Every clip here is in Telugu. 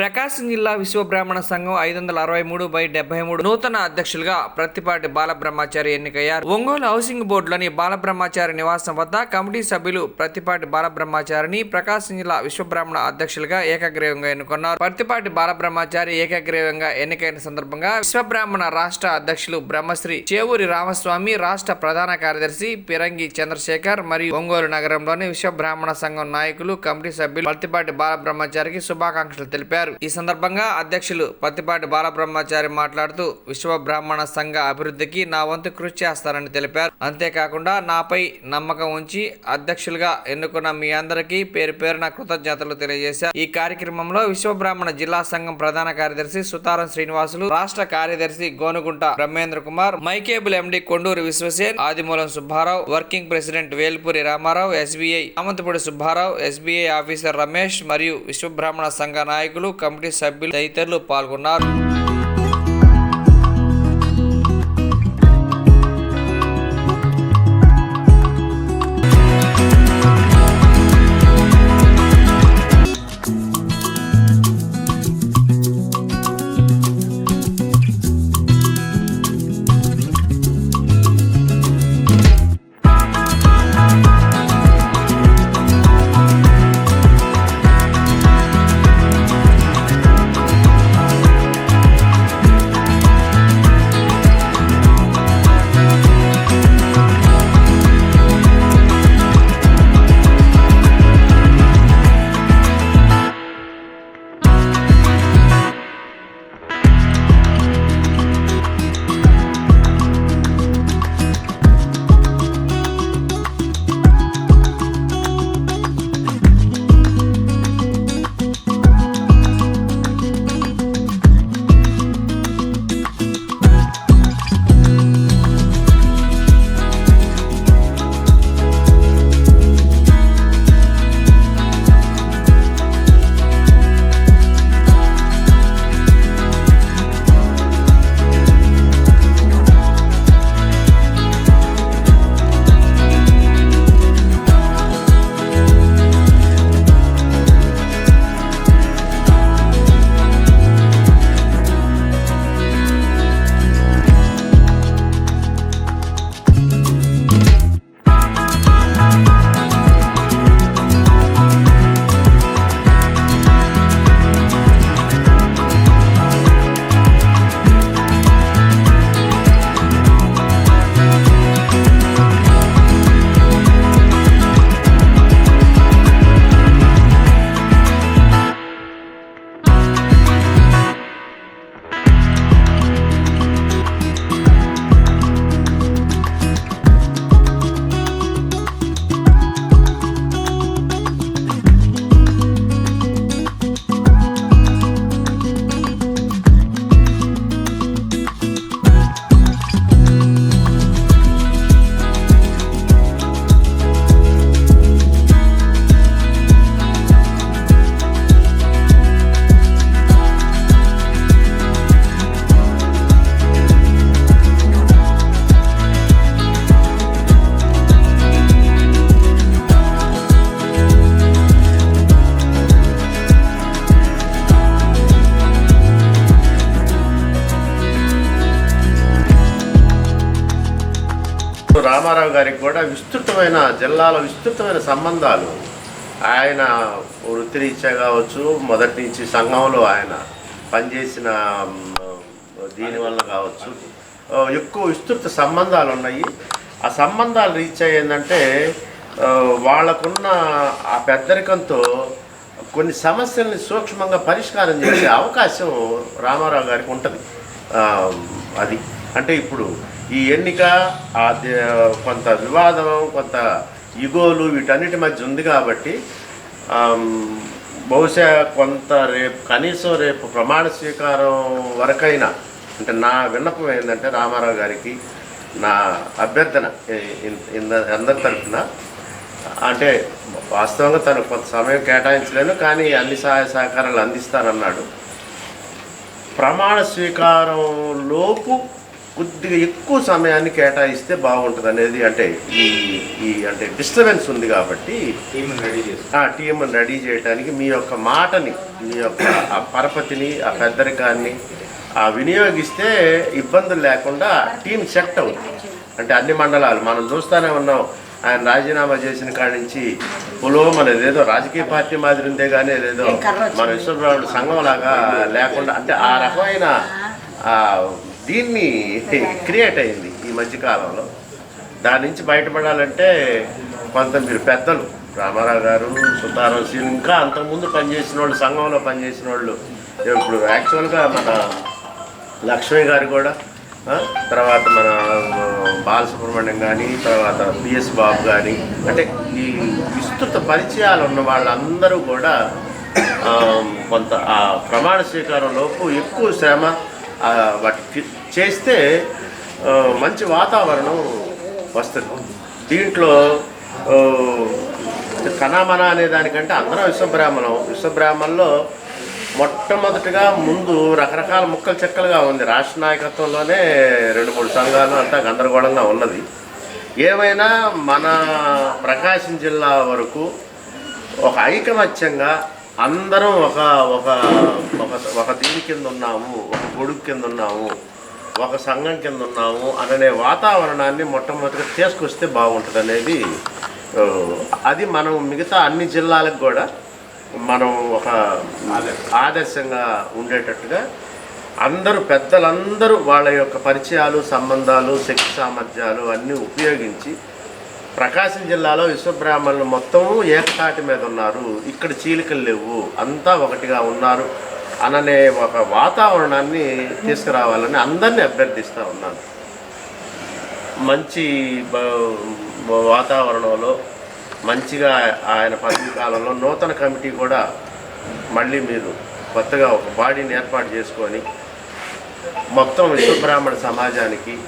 ప్రకాశం జిల్లా విశ్వబ్రాహ్మణ సంఘం ఐదు వందల అరవై మూడు బై డెబ్బై మూడు నూతన అధ్యక్షులుగా ప్రత్తిపాటి బాలబ్రహ్మచారి ఎన్నికయ్యారు. ఒంగోలు హౌసింగ్ బోర్డులోని బాలబ్రహ్మచారి నివాసం వద్ద కమిటీ సభ్యులు ప్రతిపాటి బాలబ్రహ్మచారిని ప్రకాశం జిల్లా విశ్వబ్రాహ్మణ అధ్యక్షులుగా ఏకగ్రీవంగా ఎన్నుకున్నారు. ప్రతిపాటి బాలబ్రహ్మచారి ఏకగ్రీవంగా ఎన్నికైన సందర్భంగా విశ్వబ్రాహ్మణ రాష్ట్ర అధ్యక్షులు బ్రహ్మశ్రీ చేవూరి రామస్వామి రాష్ట్ర ప్రధాన కార్యదర్శి పిరంగి చంద్రశేఖర్ మరియు ఒంగోలు నగరంలోని విశ్వబ్రాహ్మణ సంఘం నాయకులు కమిటీ సభ్యులు ప్రతిపాటి బాలబ్రహ్మచారికి శుభాకాంక్షలు తెలిపారు. ఈ సందర్భంగా అధ్యక్షులు పత్తిపాటి బాలబ్రహ్మచారి మాట్లాడుతూ విశ్వ బ్రాహ్మణ సంఘ అభివృద్ధికి నా వంతు కృషి చేస్తానని తెలిపారు. అంతేకాకుండా నాపై నమ్మకం ఉంచి అధ్యక్షులుగా ఎన్నుకున్న మీ అందరికీ పేరు పేరున కృతజ్ఞతలు తెలియజేశారు. ఈ కార్యక్రమంలో విశ్వ బ్రాహ్మణ జిల్లా సంఘం ప్రధాన కార్యదర్శి సుతారం శ్రీనివాసులు రాష్ట్ర కార్యదర్శి Gonugunta Brahmendra Kumar మైకేబుల్ MD Konduru Vishwasen Adimulam Subbarao working president Velpuri Ramarao SBI Amanthapudi Subbarao SBI officer Ramesh మరియు విశ్వ బ్రాహ్మణ సంఘ నాయకులు కమిటీ సభ్యులు తదితరులు పాల్గొన్నారు. రామారావు గారికి కూడా విస్తృతమైన జిల్లాలో విస్తృతమైన సంబంధాలు. ఆయన వృత్తిరీత్యా కావచ్చు మొదటి నుంచి సంఘంలో ఆయన పనిచేసిన దీనివల్ల కావచ్చు ఎక్కువ విస్తృత సంబంధాలు ఉన్నాయి. ఆ సంబంధాలు రీచ్ అయ్యిందంటే వాళ్ళకున్న ఆ పెద్దరికంతో కొన్ని సమస్యల్ని సూక్ష్మంగా పరిష్కారం చేసే అవకాశం రామారావు గారికి ఉంటుంది. అది. అంటే ఇప్పుడు ఈ ఎన్నిక ఆ కొంత వివాదం కొంత ఇగోలు వీటన్నిటి మధ్య ఉంది కాబట్టి బహుశా కొంత రేపు కనీసం రేపు ప్రమాణ స్వీకారం వరకైనా అంటే నా విన్నపం ఏంటంటే రామారావు గారికి నా అభ్యర్థన అందరి తరఫున. అంటే వాస్తవంగా తను కొంత సమయం కేటాయించలేను కానీ అన్ని సహాయ సహకారాలు అందిస్తానన్నాడు. ప్రమాణ స్వీకారం లోపు కొద్దిగా ఎక్కువ సమయాన్ని కేటాయిస్తే బాగుంటుంది అనేది అంటే ఈ ఈ అంటే డిస్టర్బెన్స్ ఉంది కాబట్టి ఆ టీంని రెడీ చేయడానికి మీ యొక్క మాటని మీ యొక్క ఆ పరపతిని ఆ పెద్దరికాన్ని ఆ వినియోగిస్తే ఇబ్బందులు లేకుండా టీం సెట్ అవుతుంది. అంటే అన్ని మండలాలు మనం చూస్తూనే ఉన్నాం. ఆయన రాజీనామా చేసిన కాడి నుంచి పులో మన ఏదో రాజకీయ పార్టీ మాదిరి ఉందే కానీ ఏదేదో మన విశ్వబ్రాహ్మణుడు సంఘం లాగా లేకుండా అంటే ఆ రకమైన ఆ, దీన్ని క్రియేట్ అయింది ఈ మధ్యకాలంలో దాని నుంచి బయటపడాలంటే కొంత మీరు పెద్దలు రామారావు గారు సుతారాం సీన్ ఇంకా అంతకుముందు పనిచేసిన వాళ్ళు సంఘంలో పనిచేసిన వాళ్ళు ఇప్పుడు యాక్చువల్గా మన లక్ష్మి గారు కూడా తర్వాత మన బాలసుబ్రహ్మణ్యం కానీ తర్వాత పిఎస్ బాబు కానీ అంటే ఈ విస్తృత పరిచయాలు ఉన్న వాళ్ళందరూ కూడా కొంత ఆ ప్రమాణ స్వీకారం లోపు ఎక్కువ శ్రమ వాటికి చేస్తే మంచి వాతావరణం వస్తుంది. దీంట్లో కనామన అనే దానికంటే అందరం విశ్వబ్రాహ్మణం. విశ్వబ్రాహ్మణంలో మొట్టమొదటిగా ముందు రకరకాల ముక్కలు చెక్కలుగా ఉంది. రాష్ట్ర నాయకత్వంలోనే రెండు మూడు సంఘాలు అంతా గందరగోళంగా ఉన్నది. ఏమైనా మన ప్రకాశం జిల్లా వరకు ఒక ఐకమత్యంగా అందరం ఒక ఒక ఒక ఒక దీని కింద ఉన్నాము ఒక గొడుగు కింద ఉన్నాము ఒక సంఘం కింద ఉన్నాము అననే వాతావరణాన్ని మొట్టమొదటిగా తీసుకొస్తే బాగుంటుంది అనేది అది మనం మిగతా అన్ని జిల్లాలకు కూడా మనం ఒక ఆదర్శంగా ఉండేటట్టుగా అందరూ పెద్దలందరూ వాళ్ళ యొక్క పరిచయాలు సంబంధాలు శక్తి సామర్థ్యాలు అన్నీ ఉపయోగించి ప్రకాశం జిల్లాలో విశ్వబ్రాహ్మణులు మొత్తం ఏకతాటి మీద ఉన్నారు. ఇక్కడ చీలికలు లేవు. అంతా ఒకటిగా ఉన్నారు. అననే ఒక వాతావరణాన్ని తీసుకురావాలని అందరినీ అభ్యర్థిస్తూ ఉన్నాను. మంచి వాతావరణంలో మంచిగా ఆయన పదవి కాలంలో నూతన కమిటీ కూడా మళ్ళీ మీరు కొత్తగా ఒక బాడీని ఏర్పాటు చేసుకొని మొత్తం విశ్వబ్రాహ్మణ సమాజానికి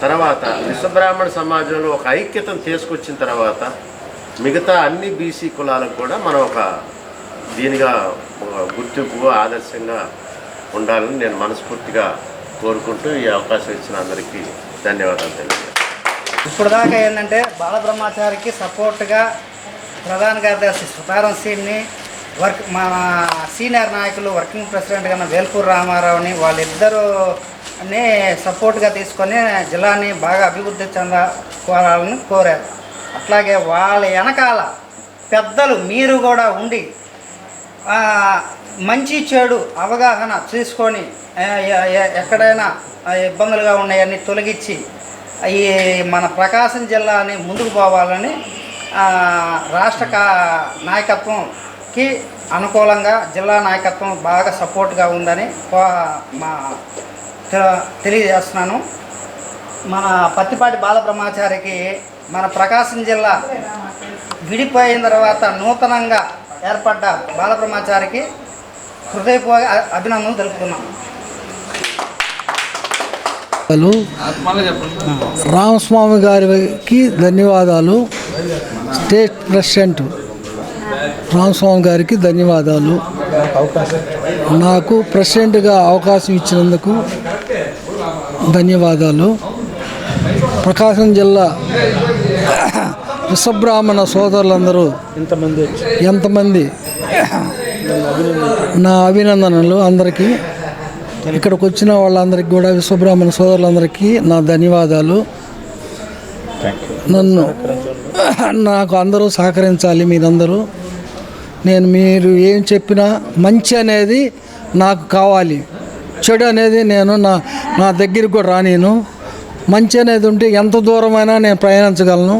తర్వాత విశ్వబ్రాహ్మణ సమాజంలో ఒక ఐక్యతను తీసుకొచ్చిన తర్వాత మిగతా అన్ని బీసీ కులాలకు కూడా మనం ఒక దీనిగా ఒక గుర్తింపు ఆదర్శంగా ఉండాలని నేను మనస్ఫూర్తిగా కోరుకుంటూ ఈ అవకాశం ఇచ్చిన అందరికీ ధన్యవాదాలు తెలియజేస్తాను. ఇప్పుడు దాకా ఏంటంటే బాలబ్రహ్మచారికి సపోర్ట్గా ప్రధాన కార్యదర్శి సుతారం సీన్ని వర్క్ మా సీనియర్ నాయకులు వర్కింగ్ ప్రెసిడెంట్గా కన్నా వేల్పూర్ రామారావుని వాళ్ళిద్దరూ అన్నీ సపోర్ట్గా తీసుకొని జిల్లాని బాగా అభివృద్ధి చెందాలని కోరారు. అట్లాగే వాళ్ళ వెనకాల పెద్దలు మీరు కూడా ఉండి మంచి చెడు అవగాహన తీసుకొని ఎక్కడైనా ఇబ్బందులుగా ఉన్నాయని తొలగించి ఈ మన ప్రకాశం జిల్లాని ముందుకు పోవాలని రాష్ట్ర కా నాయకత్వంకి అనుకూలంగా జిల్లా నాయకత్వం బాగా సపోర్ట్గా ఉందని మా తెలియజేస్తున్నాను. మన పత్తిపాటి బాలబ్రహ్మచారికి మన ప్రకాశం జిల్లా విడిపోయిన తర్వాత నూతనంగా ఏర్పడ్డ బాలబ్రహ్మచారికి హృదయపూర్వక అభినందనలు తెలుపుతున్నాం హలో. రామస్వామి గారికి ధన్యవాదాలు. స్టేట్ ప్రెసిడెంట్ రామస్వామి గారికి ధన్యవాదాలు. నాకు ప్రెసిడెంట్గా అవకాశం ఇచ్చినందుకు ధన్యవాదాలు. ప్రకాశం జిల్లా విశ్వబ్రాహ్మణ సోదరులందరూ ఎంతమంది నా అభినందనలు అందరికీ. ఇక్కడికి వచ్చిన వాళ్ళందరికీ కూడా విశ్వబ్రాహ్మణ సోదరులందరికీ నా ధన్యవాదాలు. నన్ను నాకు అందరూ సహకరించాలి మీరందరూ. నేను మీరు ఏం చెప్పినా మంచి అనేది నాకు కావాలి. చెడు అనేది నేను నా నా దగ్గరికి కూడా రానిను. మంచి అనేది ఉంటే ఎంత దూరమైనా నేను ప్రయాణించగలను.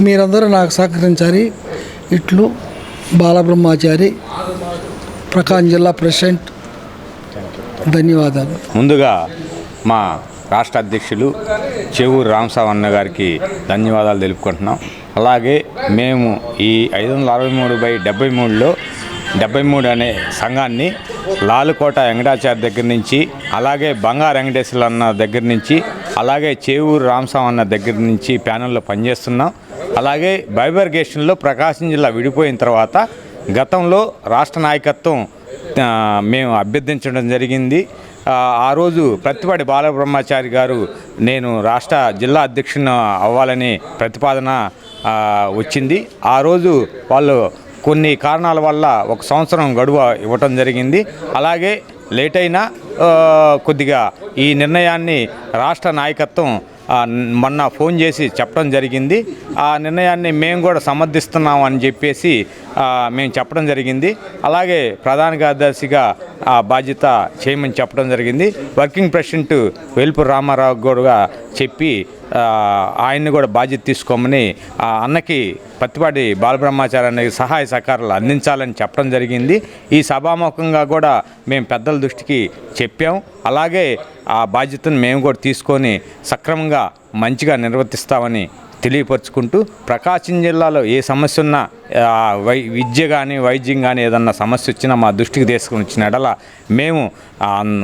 మీరందరూ నాకు సహకరించాలి. ఇట్లు బాలబ్రహ్మాచారి ప్రకాశం జిల్లా ప్రెసిడెంట్ ధన్యవాదాలు. ముందుగా మా రాష్ట్ర అధ్యక్షులు చెవూరు రామసావన్న గారికి ధన్యవాదాలు తెలుపుకుంటున్నాం. అలాగే మేము ఈ ఐదు వందల అరవై మూడు బై డెబ్బై మూడులో డెబ్బై మూడు అనే సంఘాన్ని లాలుకోట వెంకటాచారి దగ్గర నుంచి అలాగే బంగారు వెంకటేశ్వర అన్న దగ్గర నుంచి అలాగే చేవూరు రామస్వామి అన్న దగ్గర నుంచి ప్యానెల్లో పనిచేస్తున్నాం. అలాగే బైబర్గేషన్లో ప్రకాశం జిల్లా విడిపోయిన తర్వాత గతంలో రాష్ట్ర నాయకత్వం మేము అభ్యర్థించడం జరిగింది. ఆ, రోజు ప్రతిపాటి బాలబ్రహ్మచారి గారు నేను రాష్ట్ర జిల్లా అధ్యక్షుని అవ్వాలని ప్రతిపాదన వచ్చింది. ఆ రోజు వాళ్ళు కొన్ని కారణాల వల్ల ఒక సంవత్సరం గడువు ఇవ్వటం జరిగింది. అలాగే లేట్ అయినా కొద్దిగా ఈ నిర్ణయాన్ని రాష్ట్ర నాయకత్వం మొన్న ఫోన్ చేసి చెప్పడం జరిగింది. ఆ నిర్ణయాన్ని మేము కూడా సమర్థిస్తున్నాం అని చెప్పేసి మేము చెప్పడం జరిగింది. అలాగే ప్రధాన కార్యదర్శిగా ఆ బాధ్యత చేయమని చెప్పడం జరిగింది. వర్కింగ్ ప్రెసిడెంట్ వేల్పూర్ రామారావు కూడా చెప్పి ఆయన్ని కూడా బాధ్యత తీసుకోమని ఆ అన్నకి పత్తిపాటి బాలబ్రహ్మాచారానికి సహాయ సహకారాలు అందించాలని చెప్పడం జరిగింది. ఈ సభాముఖంగా కూడా మేము పెద్దల దృష్టికి చెప్పాం. అలాగే ఆ బాధ్యతను మేము కూడా తీసుకొని సక్రమంగా మంచిగా నిర్వర్తిస్తామని తెలియపరుచుకుంటూ ప్రకాశం జిల్లాలో ఏ సమస్య ఉన్నా వై విద్య కానీ వైద్యం కానీ ఏదన్నా సమస్య వచ్చినా మా దృష్టికి తీసుకుని వచ్చిన ఎడల మేము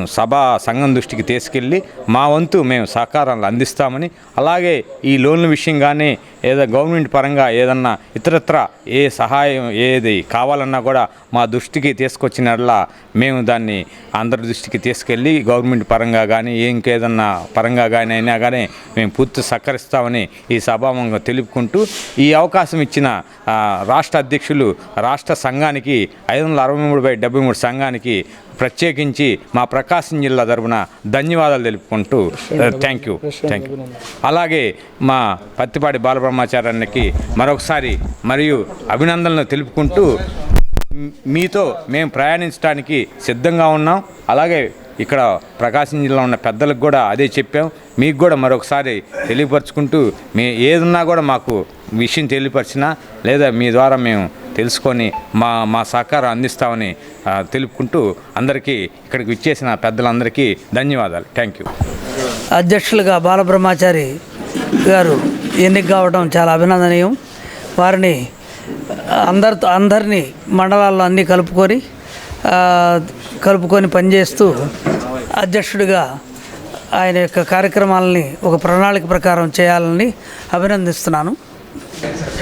సభా సభ సంఘం దృష్టికి తీసుకెళ్ళి మా వంతు మేము సహకారాలు అందిస్తామని అలాగే ఈ లోన్ల విషయం కానీ ఏదో గవర్నమెంట్ పరంగా ఏదన్నా ఇతరత్ర ఏ సహాయం ఏది కావాలన్నా కూడా మా దృష్టికి తీసుకొచ్చిన ఎడల మేము దాన్ని అందరి దృష్టికి తీసుకెళ్ళి గవర్నమెంట్ పరంగా కానీ ఇంకేదన్నా పరంగా కానీ అయినా కానీ మేము పూర్తి సహకరిస్తామని ఈ సభాముఖంగా తెలుపుకుంటూ ఈ అవకాశం ఇచ్చిన రాష్ట్ర అధ్యక్షులు రాష్ట్ర సంఘానికి ఐదు వందల అరవై మూడు బై డెబ్బై మూడు సంఘానికి ప్రత్యేకించి మా ప్రకాశం జిల్లా తరపున ధన్యవాదాలు తెలుపుకుంటూ థ్యాంక్ యూ థ్యాంక్ యూ అలాగే మా పత్తిపాటి బాలబ్రహ్మచారానికి మరొకసారి మరియు అభినందనలు తెలుపుకుంటూ మీతో మేము ప్రయాణించడానికి సిద్ధంగా ఉన్నాం. అలాగే ఇక్కడ ప్రకాశం జిల్లా ఉన్న పెద్దలకు కూడా అదే చెప్పాం. మీకు కూడా మరొకసారి తెలియపరచుకుంటూ మీ ఏదున్నా కూడా మాకు విషయం తెలియపరిచినా లేదా మీ ద్వారా మేము తెలుసుకొని మా మా సహకారం అందిస్తామని తెలుపుకుంటూ అందరికీ ఇక్కడికి విచ్చేసిన పెద్దలందరికీ ధన్యవాదాలు. థ్యాంక్ యూ అధ్యక్షులుగా బాలబ్రహ్మచారి గారు ఎన్నిక కావడం చాలా అభినందనీయం. వారిని అందరితో అందరినీ మండలాల్లో అన్నీ కలుపుకొని కలుపుకొని పనిచేస్తూ అధ్యక్షుడిగా ఆయన యొక్క కార్యక్రమాలని ఒక ప్రణాళిక ప్రకారం చేయాలని అభినందిస్తున్నాను.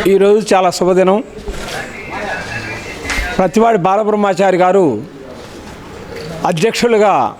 ఈరోజు చాలా శుభదినం. ప్రతివాడి బాలబ్రహ్మాచారి గారు అధ్యక్షులుగా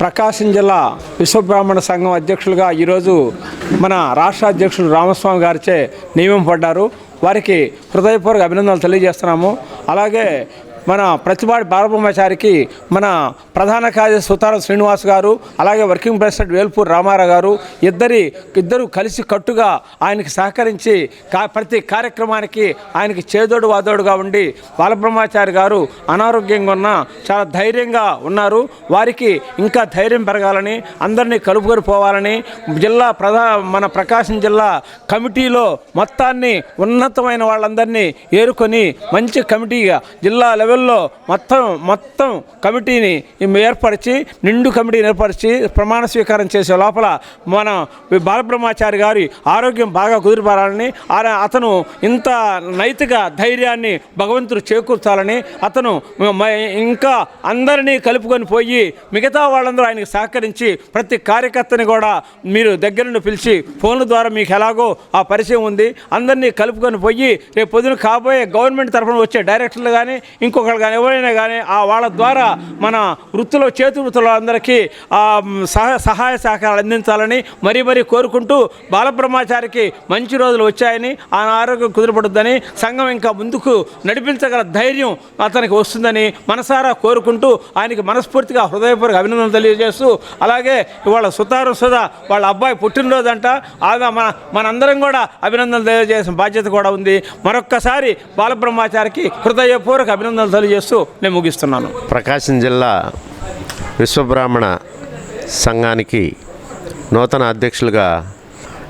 ప్రకాశం జిల్లా విశ్వబ్రాహ్మణ సంఘం అధ్యక్షులుగా ఈరోజు మన రాష్ట్ర అధ్యక్షుడు రామస్వామి గారిచే నియమింపడ్డారు వారికి హృదయపూర్వక అభినందనలు తెలియజేస్తున్నాము. అలాగే మన ప్రతిపాటి బాలబ్రహ్మచారికి మన ప్రధాన కార్యదర్శి సుతారం శ్రీనివాస్ గారు అలాగే వర్కింగ్ ప్రెసిడెంట్ వేల్పూర్ రామారావు గారు ఇద్దరి ఇద్దరు కలిసి కట్టుగా ఆయనకి సహకరించి కా ప్రతి కార్యక్రమానికి ఆయనకి చేదోడు వాదోడుగా ఉండి బాలబ్రహ్మాచారి గారు అనారోగ్యంగా ఉన్న చాలా ధైర్యంగా ఉన్నారు. వారికి ఇంకా ధైర్యం పెరగాలని అందరినీ కలుపుకొని పోవాలని జిల్లా ప్రధా మన ప్రకాశం జిల్లా కమిటీలో మొత్తాన్ని ఉన్నతమైన వాళ్ళందరినీ ఏరుకొని మంచి కమిటీగా జిల్లా లెవెల్లో మొత్తం మొత్తం కమిటీని ఏర్పరిచి నిండు కమిటీని ఏర్పరిచి ప్రమాణ స్వీకారం చేసే లోపల మన బాలబ్రహ్మాచారి గారి ఆరోగ్యం బాగా కుదిరిపారాలని అతను ఇంత నైతిక ధైర్యాన్ని భగవంతుడు చేకూర్చాలని అతను ఇంకా అందరినీ కలుపుకొని పోయి మిగతా వాళ్ళందరూ ఆయనకి సహకరించి ప్రతి కార్యకర్తని కూడా మీరు దగ్గర నుండి పిలిచి ఫోన్ల ద్వారా మీకు ఎలాగో ఆ పరిచయం ఉంది. అందరినీ కలుపుకొని పోయి రేపు పొద్దున కాబోయే గవర్నమెంట్ తరఫున వచ్చే డైరెక్టర్లు కానీ ఇంకొకరు కానీ ఎవరైనా కానీ ఆ వాళ్ళ ద్వారా మన వృత్తిలో చేతి వృత్తుల అందరికీ సహ సహాయ సహకారాలు అందించాలని మరీ మరీ కోరుకుంటూ బాలబ్రహ్మచారికి మంచి రోజులు వచ్చాయని ఆయన ఆరోగ్యం కుదిరిపడుద్దని సంఘం ఇంకా ముందుకు నడిపించగల ధైర్యం అతనికి వస్తుందని మనసారా కోరుకుంటూ ఆయనకి మనస్ఫూర్తిగా హృదయపూర్వక అభినందనలు తెలియజేస్తూ అలాగే ఇవాళ సుతారు సుధా వాళ్ళ అబ్బాయి పుట్టినరోజు అంట ఆగా మన మనందరం కూడా అభినందనలు తెలియజేసిన బాధ్యత కూడా ఉంది. మరొక్కసారి బాలబ్రహ్మచారికి హృదయపూర్వక అభినందనలు తెలియజేస్తూ నేను ముగిస్తున్నాను. ప్రకాశం జిల్లా విశ్వబ్రాహ్మణ సంఘానికి నూతన అధ్యక్షులుగా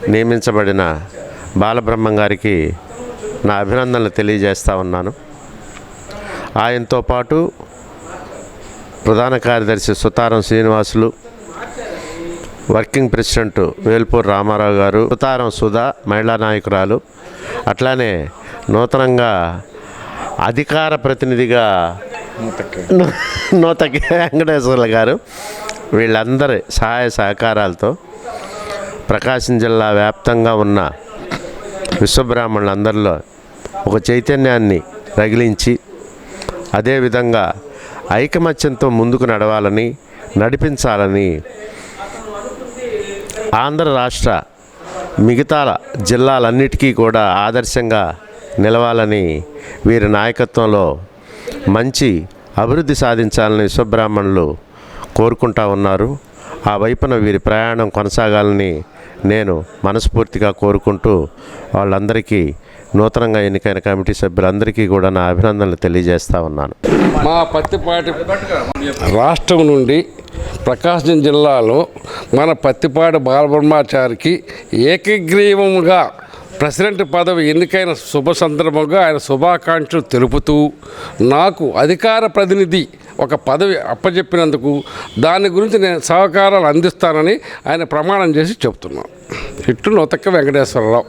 నియమించబడిన బాలబ్రహ్మం గారికి నా అభినందనలు తెలియజేస్తా ఉన్నాను. ఆయనతో పాటు ప్రధాన కార్యదర్శి సుతారం శ్రీనివాసులు వర్కింగ్ ప్రెసిడెంట్ వేల్పూర్ రామారావు గారు సుతారం సుధా మహిళా నాయకురాలు అట్లానే నూతనంగా అధికార ప్రతినిధిగా నూతకి. వెంకటేశ్వర్ల గారు. వీళ్ళందరి సహాయ సహకారాలతో ప్రకాశం జిల్లా వ్యాప్తంగా ఉన్న విశ్వబ్రాహ్మణులందరిలో ఒక చైతన్యాన్ని రగిలించి అదేవిధంగా ఐకమత్యంతో ముందుకు నడవాలని నడిపించాలని ఆంధ్ర రాష్ట్ర మిగతా జిల్లాలన్నిటికీ కూడా ఆదర్శంగా నిలవాలని వీరి నాయకత్వంలో మంచి అభివృద్ధి సాధించాలని విశ్వబ్రాహ్మణులు కోరుకుంటా ఉన్నారు. ఆ వైపున వీరి ప్రయాణం కొనసాగాలని నేను మనస్ఫూర్తిగా కోరుకుంటూ వాళ్ళందరికీ నూతనంగా ఎన్నికైన కమిటీ సభ్యులందరికీ కూడా నా అభినందనలు తెలియజేస్తా ఉన్నాను. మా పత్తిపాటి రాష్ట్రం నుండి ప్రకాశం జిల్లాలో మన పత్తిపాటి బాలబ్రహ్మాచారికి ఏకగ్రీవముగా ప్రెసిడెంట్ పదవి ఎన్నికైన శుభ సందర్భంగా ఆయన శుభాకాంక్షలు తెలుపుతూ నాకు అధికార ప్రతినిధి ఒక పదవి అప్పచెప్పినందుకు దాని గురించి నేను సహకారాలు అందిస్తానని ఆయన ప్రమాణం చేసి చెబుతున్నాను ఇట్లు నొతక్క వెంకటేశ్వరరావు.